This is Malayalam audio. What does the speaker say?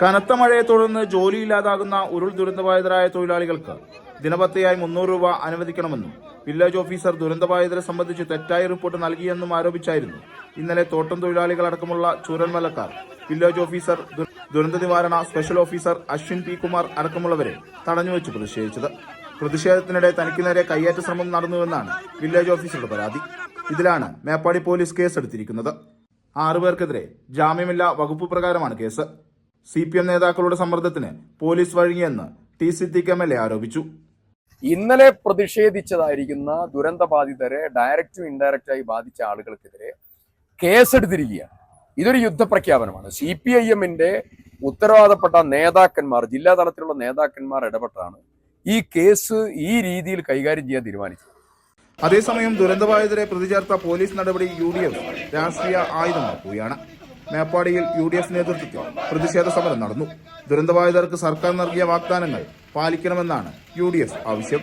കനത്ത മഴയെ തുടർന്ന് ജോലിയില്ലാതാകുന്ന ഉരുൾ ദുരന്തബാധിതരായ തൊഴിലാളികൾക്ക് ദിനപത്തയായി മുന്നൂറ് രൂപ അനുവദിക്കണമെന്നും വില്ലേജ് ഓഫീസർ ദുരന്തബാധിതരെ സംബന്ധിച്ച് തെറ്റായ റിപ്പോർട്ട് നൽകിയെന്നും ആരോപിച്ചായിരുന്നു. ഇന്നലെ തോട്ടം തൊഴിലാളികളടക്കമുള്ള ചൂരൻമലക്കാർ വില്ലേജ് ഓഫീസർ ദുരന്ത നിവാരണ special officer Ashwin P Kumar അടക്കമുള്ളവരെ തടഞ്ഞുവെച്ച് പ്രതിഷേധിച്ചത്. പ്രതിഷേധത്തിനിടെ തനിക്ക് നേരെ കയ്യേറ്റ ശ്രമം നടന്നുവെന്നാണ് വില്ലേജ് ഓഫീസറുടെ പരാതി. ഇതിലാണ് മേപ്പാടി പോലീസ് കേസെടുത്തിരിക്കുന്നത്. ആറുപേർക്കെതിരെ ജാമ്യമില്ലാ വകുപ്പ് പ്രകാരമാണ് കേസ്. സി പി എം നേതാക്കളുടെ സമ്മർദ്ദത്തിന് police വഴങ്ങിയെന്ന് T Siddique M L A ആരോപിച്ചു. ഇന്നലെ പ്രതിഷേധിച്ചതായിരിക്കുന്ന ദുരന്തബാധിതരെ ഡയറക്റ്റും ഇൻഡയറക്റ്റായി ബാധിച്ച ആളുകൾക്കെതിരെ കേസെടുത്തിരിക്കുകയാണ്. ഇതൊരു യുദ്ധപ്രഖ്യാപനമാണ്. സി പി ഐ എമ്മിന്റെ ഉത്തരവാദപ്പെട്ട നേതാക്കന്മാർ ജില്ലാ തലത്തിലുള്ള നേതാക്കന്മാർ ഇടപെട്ടാണ് ഈ കേസ് ഈ രീതിയിൽ കൈകാര്യം ചെയ്യാൻ തീരുമാനിച്ചത്. അതേസമയം ദുരന്തബാധിതരെ പ്രതിചേർത്ത പോലീസ് നടപടി യു ഡി എഫ് രാഷ്ട്രീയ ആയുധമാക്കുകയാണ്. മേപ്പാടിയിൽ യു ഡി എഫ് നേതൃത്വത്തിൽ പ്രതിഷേധ സമരം നടന്നു. ദുരന്തബാധിതർക്ക് സർക്കാർ നൽകിയ വാഗ്ദാനങ്ങൾ പാലിക്കണമെന്നാണ് യു ആവശ്യം.